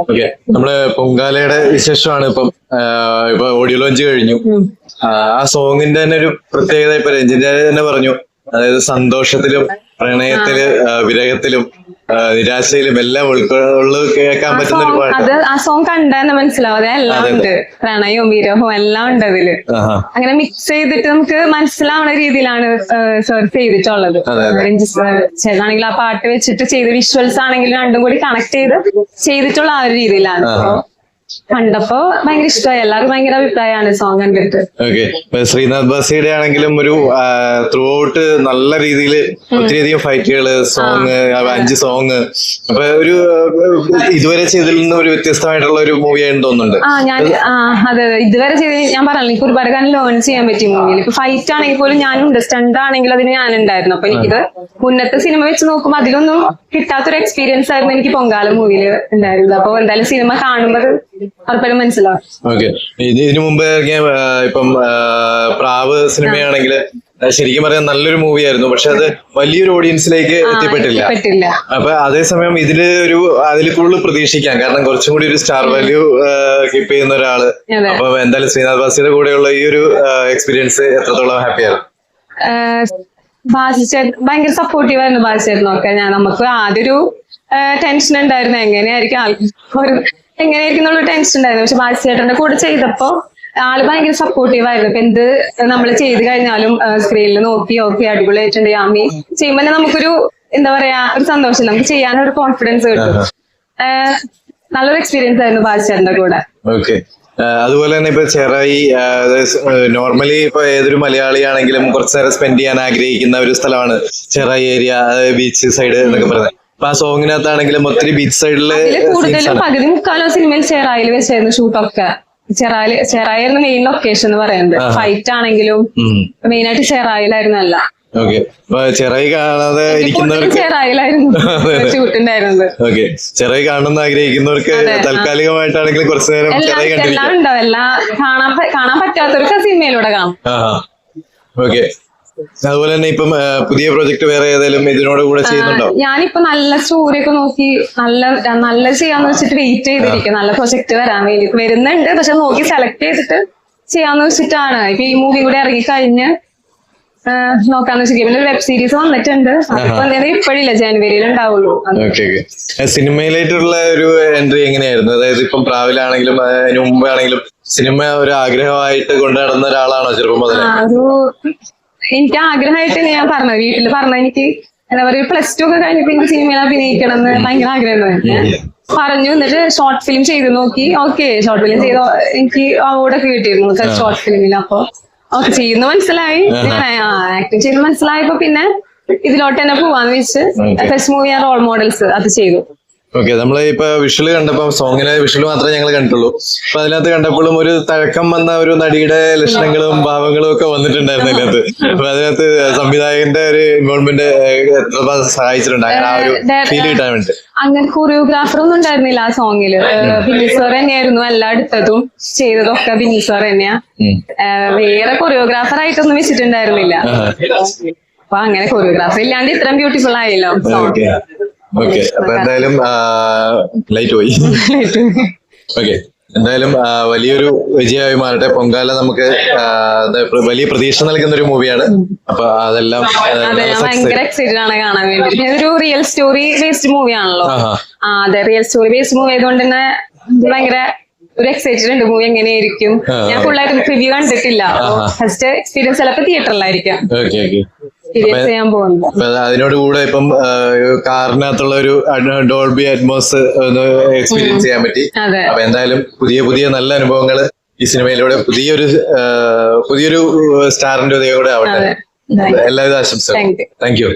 Okay നമ്മൾ പൊങ്കാലയുടെ വിശേഷമാണ് ഇപ്പം ഇപ്പൊ ഓഡിയോ ലോഞ്ച് കഴിഞ്ഞു. ആ സോങ്ങിന്റെ തന്നെ ഒരു പ്രത്യേകത ഇപ്പൊ രഞ്ജിന്റെ തന്നെ പറഞ്ഞു. അതായത് സന്തോഷത്തിലും പ്രണയത്തിൽ വിരഹത്തിലും നിരാശയിലും എല്ലാം കേൾക്കാൻ പറ്റുന്ന ഒരു പാട്ട്. അത് ആ സോങ് കണ്ടെന്ന് മനസ്സിലാവും. അത് എല്ലാം. ഉണ്ട്. പ്രണയവും വിരഹവും എല്ലാം ഉണ്ട് അതിൽ. അങ്ങനെ മിക്സ് ചെയ്തിട്ട് നമുക്ക് മനസ്സിലാവുന്ന രീതിയിലാണ് സെർച്ച് ചെയ്തിട്ടുള്ളത്. ചേട്ടനാണെങ്കിൽ ആ പാട്ട് വെച്ചിട്ട് ചെയ്ത വിഷ്വൽസ് ആണെങ്കിലും രണ്ടും കൂടി കണക്ട് ചെയ്ത് ചെയ്തിട്ടുള്ള ആ ഒരു രീതിയിലാണ്. കണ്ടപ്പോ ഭയങ്കര ഇഷ്ടമായി എല്ലാവർക്കും ഭയങ്കര അഭിപ്രായമാണ് സോങ് കണ്ടിട്ട്. ഓക്കെ ശ്രീനാഥ് ബസിയുടെ ആണെങ്കിലും ഒരു ത്രൂ ഔട്ട് നല്ല രീതിയിൽ ഒത്തിരിയധികം ഫൈറ്റുകൾ സോങ് അഞ്ച് സോങ് അപ്പൊ ഒരു ഇതുവരെ ചെയ്തിൽ നിന്ന് ഒരു വ്യത്യസ്തമായിട്ടുള്ള ഒരു മൂവി ആയിട്ട് തോന്നുന്നുണ്ട്. ആ ഞാൻ അതെ ഇതുവരെ ചെയ്ത് ഞാൻ പറഞ്ഞു എനിക്ക് ഒരുപാട് കാര്യം ലേൺ ചെയ്യാൻ പറ്റിയ മൂവിയിൽ ഇപ്പൊ ഫൈറ്റ് ആണെങ്കിൽ പോലും ഞാനുണ്ട്. സ്റ്റണ്ട് ആണെങ്കിൽ അതിന് ഞാനുണ്ടായിരുന്നു. അപ്പൊ എനിക്കിത് മുന്നത്തെ സിനിമ വെച്ച് നോക്കുമ്പോൾ അതിലൊന്നും കിട്ടാത്തൊരു എക്സ്പീരിയൻസ് ആയിരുന്നു എനിക്ക് പൊങ്കാല മൂവിയിൽ ഉണ്ടായിരുന്നത്. അപ്പൊ എന്തായാലും സിനിമ കാണുമ്പോൾ ഉറപ്പായും മനസ്സിലാവും. ഓക്കെ. ഇതിനു മുമ്പ് ഇപ്പം പ്രാവ് സിനിമയാണെങ്കിൽ ശരിക്കും പറയാൻ നല്ലൊരു മൂവി ആയിരുന്നു. പക്ഷെ അത് വലിയൊരു ഓഡിയൻസിലേക്ക് എത്തിപ്പെട്ടില്ല. അപ്പൊ അതേസമയം ഇതിൽ ഒരു അതിൽ കൂടുതൽ പ്രതീക്ഷിക്കാം. കാരണം കുറച്ചും കൂടി ഒരു സ്റ്റാർ വാല്യൂ കീപ്പ് ചെയ്യുന്ന ഒരാൾ. അപ്പൊ എന്തായാലും ശ്രീനാഥ് ബാസിയുടെ കൂടെയുള്ള ഈ ഒരു എക്സ്പീരിയൻസ് എത്രത്തോളം ഹാപ്പിയാണ് ബാസിച്ചേട്ടൻ ഭയങ്കര സപ്പോർട്ടീവ് ആയിരുന്നു ബാസിച്ചേട്ടനൊക്കെ ഞാൻ നമുക്ക് ആദ്യം ഒരു ടെൻഷൻ ഉണ്ടായിരുന്നു. എങ്ങനെയായിരിക്കും എങ്ങനെയായിരിക്കും എന്നുള്ള ടെൻഷൻ ഉണ്ടായിരുന്നു. പക്ഷെ ബാസിച്ചേട്ടന്റെ കൂടെ ചെയ്തപ്പോ ആൾ ഭയങ്കര സപ്പോർട്ടീവ് ആയിരുന്നു. ഇപ്പൊ എന്ത് നമ്മൾ ചെയ്ത് കഴിഞ്ഞാലും സ്ക്രീനിൽ നോക്കി ഓക്കെ അടിപൊളിയായിട്ടുണ്ട്. യാമി ചെയ്യുമ്പോൾ തന്നെ നമുക്കൊരു എന്താ പറയാ ഒരു സന്തോഷം. നമുക്ക് ചെയ്യാനൊരു കോൺഫിഡൻസ് കിട്ടും. നല്ലൊരു എക്സ്പീരിയൻസ് ആയിരുന്നു ബാസിച്ചേട്ടന്റെ കൂടെ. ഓക്കെ. അതുപോലെ തന്നെ ഇപ്പൊ ചെറായി നോർമലി ഇപ്പൊ ഏതൊരു മലയാളിയാണെങ്കിലും കുറച്ചു നേരം സ്പെൻഡ് ചെയ്യാൻ ആഗ്രഹിക്കുന്ന ഒരു സ്ഥലമാണ് ചെറായി ഏരിയ ബീച്ച് സൈഡ് എന്നൊക്കെ പറയുന്നത്. അപ്പൊ ആ സോങ്ങിനകത്താണെങ്കിലും ഒത്തിരി ബീച്ച് സൈഡിൽ കൂടുതലും പകുതി മുക്കാലോ സിനിമയിൽ ചെറായിൽ വെച്ചായിരുന്നു ഷൂട്ടൊക്കെ ചെറായി ചെറായിരുന്നു മെയിൻ ലൊക്കേഷൻ എന്ന് പറയുന്നത്. ഫൈറ്റ് ആണെങ്കിലും മെയിൻ ആയിട്ട് ചെറായിലായിരുന്നു അല്ല. ഓക്കെ ചെറായി കാണാതെ ഇരിക്കുന്നവർക്ക് ഓക്കെ ചെറായി കാണണമെന്ന് ആഗ്രഹിക്കുന്നവർക്ക് താൽക്കാലികമായിട്ടാണെങ്കിലും കുറച്ചു നേരം ചെറായി കണ്ടിരിക്കാം. ഉണ്ടാവും എല്ലാം കാണാൻ കാണാൻ പറ്റാത്തവർക്ക് സിനിമയിലൂടെ കാണാം. ഓക്കെ അതുപോലെ തന്നെ ഇപ്പം പുതിയ പ്രോജക്ട് വേറെ ഏതെങ്കിലും ഇതിനോട് കൂടെ ചെയ്യുന്നുണ്ടോ? ഞാനിപ്പോ നല്ല സ്റ്റോറി ഒക്കെ നോക്കി നല്ല നല്ല ചെയ്യാന്ന് വെച്ചിട്ട് വെയിറ്റ് ചെയ്തിരിക്കും നല്ല പ്രൊജക്ട് വരാൻ വേണ്ടി. വരുന്നുണ്ട് പക്ഷെ നോക്കി സെലക്ട് ചെയ്തിട്ട് ചെയ്യാന്ന് വെച്ചിട്ടാണ്. ഇപ്പൊ ഈ മൂവി കൂടെ ഇറങ്ങി കഴിഞ്ഞ് നോക്കാന്ന് പിന്നെ ഒരു വെബ് സീരീസ് വന്നിട്ടുണ്ട്. ഇപ്പോഴില്ല ജനുവരിയിൽ ഉണ്ടാവുള്ളൂ. സിനിമയിലായിട്ടുള്ള ഒരു എൻട്രി എങ്ങനെയായിരുന്നു? അതായത് ഇപ്പം പ്രാവിലാണെങ്കിലും അതിന് മുമ്പാണെങ്കിലും സിനിമ ഒരു ആഗ്രഹമായിട്ട് കൊണ്ടു നടന്ന ഒരാളാണോ ചെറുപ്പം മുതലേ? ഒരു എനിക്ക് ആഗ്രഹമായിട്ട് ഞാൻ പറഞ്ഞു വീട്ടിൽ പറഞ്ഞ എനിക്ക് എന്താ പറയുക പ്ലസ് ടു ഒക്കെ കഴിഞ്ഞപ്പോ എനിക്ക് സിനിമയിൽ അഭിനയിക്കണം എന്ന് ഭയങ്കര ആഗ്രഹമായിരുന്നു. പറഞ്ഞു എന്നിട്ട് ഷോർട്ട് ഫിലിം ചെയ്ത് നോക്കി. ഓക്കെ ഷോർട്ട് ഫിലിം ചെയ്തോ എനിക്ക് അവാർഡൊക്കെ കിട്ടിയിരുന്നു. ഷോർട്ട് ഫിലിമിൽ അപ്പൊ. ഓക്കെ ചെയ്യുന്ന മനസ്സിലായി. ആക്ടിങ് ചെയ്യുന്നു മനസ്സിലായപ്പോ പിന്നെ ഇതിലോട്ട് തന്നെ പോവാന്ന് വെച്ച്. ഫസ്റ്റ് മൂവി റോൾ മോഡൽസ് അത് ചെയ്തു. ഓക്കെ നമ്മൾ ഇപ്പൊ വിഷ്വൽ കണ്ടപ്പോ സോങ്ങിലെ വിഷ്വൽ മാത്രമേ ഞങ്ങൾ കണ്ടിട്ടുള്ളൂ. അപ്പൊ അതിനകത്ത് കണ്ടപ്പോഴും ഒരു തഴക്കം വന്ന ഒരു നടിയുടെ ലക്ഷണങ്ങളും ഭാവങ്ങളും ഒക്കെ വന്നിട്ടുണ്ടായിരുന്നു അതിനകത്ത്. അപ്പൊ അതിനകത്ത് സംവിധായകന്റെ ഒരു ഇൻവോൾവ്മെന്റ് സഹായിച്ചിട്ടുണ്ട്. അങ്ങനെ ആ ഒരു ഫീൽ കിട്ടാൻ വേണ്ടി അങ്ങനെ കൊറിയോഗ്രാഫർ ഒന്നും ഉണ്ടായിരുന്നില്ല ആ സോങ്ങിൽ ബിന്നിസോർ തന്നെയായിരുന്നു എല്ലാ എടുത്തതും ചെയ്തതൊക്കെ ബിന്നിസോർ തന്നെയാ. വേറെ കൊറിയോഗ്രാഫർ ആയിട്ടൊന്നും വെച്ചിട്ടുണ്ടായിരുന്നില്ല. അപ്പൊ അങ്ങനെ കൊറിയോഗ്രാഫർ ഇല്ലാണ്ട് ഇത്രയും ബ്യൂട്ടിഫുൾ ആയല്ലോ. ഓക്കെ അപ്പൊ എന്തായാലും ലൈറ്റ് പോയി. ഓക്കെ എന്തായാലും വലിയൊരു വിജയമായി മാറട്ടെ പൊങ്കാല നമുക്ക് വലിയ പ്രതീക്ഷ നൽകുന്ന ഒരു മൂവിയാണ് അപ്പൊ അതെല്ലാം ഭയങ്കര എക്സൈറ്റഡ് ആണ് കാണാൻ വേണ്ടി. ഇതൊരു റിയൽ സ്റ്റോറി ബേസ്ഡ് മൂവിയാണല്ലോ ആ അതെ റിയൽ സ്റ്റോറി ബേസ്ഡ് മൂവി ആയതുകൊണ്ട് തന്നെ ഭയങ്കര ഒരു എക്സൈറ്റഡ് ഉണ്ട്. മൂവി എങ്ങനെയായിരിക്കും? ഞാൻ ഫുള്ളായിട്ട് റിവ്യൂ കണ്ടിട്ടില്ല. ഫസ്റ്റ് എക്സ്പീരിയൻസ് ചിലപ്പോ തിയേറ്ററിലായിരിക്കാം എക്സ്പീരിയൻസ് ചെയ്യാൻ പോകുന്നത് അതിനോട് കൂടെ ഇപ്പം കാറിനകത്തുള്ള ഒരു ഡോൾബി അറ്റ്മോസ് ഒന്ന് എക്സ്പീരിയൻസ് ചെയ്യാൻ പറ്റി. അപ്പൊ എന്തായാലും പുതിയ പുതിയ നല്ല അനുഭവങ്ങൾ ഈ സിനിമയിലൂടെ പുതിയൊരു പുതിയൊരു സ്റ്റാറിന്റെ ഉദയം കൂടെ ആവട്ടെ. എല്ലാവിധ ആശംസകളും. Thank you